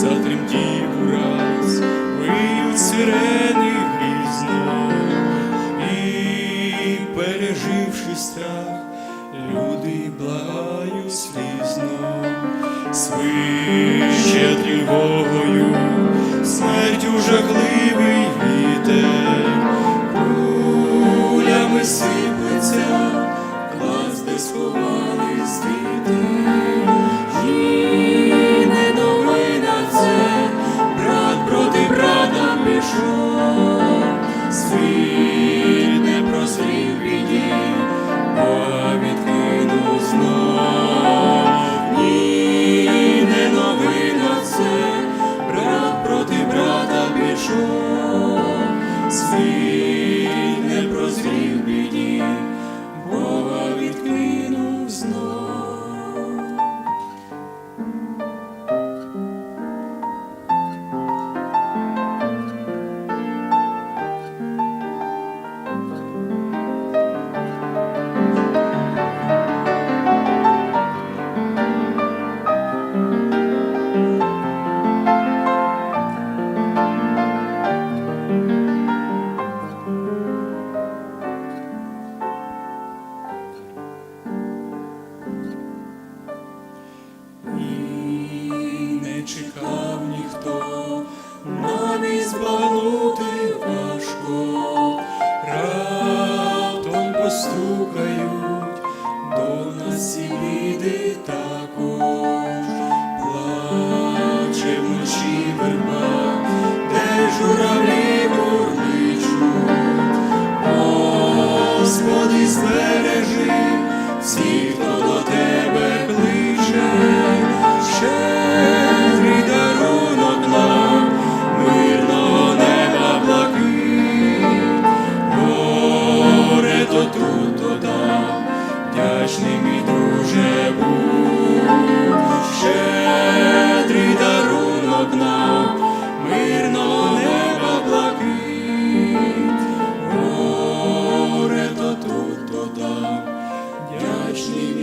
затремтів ураз, виють сирени грізно, і, переживши страх, люди благають слізно, свище тривогою, чекав ніхто, навіть збагнути важко, раптом постукають до нас і біди також, плаче вночі верба, де журавлі бурличуть, Господи, збережи всіх, вдячний мій будь, щедрий дарунок нам, мирного неба блакить. Горе то тут, то там, вдячний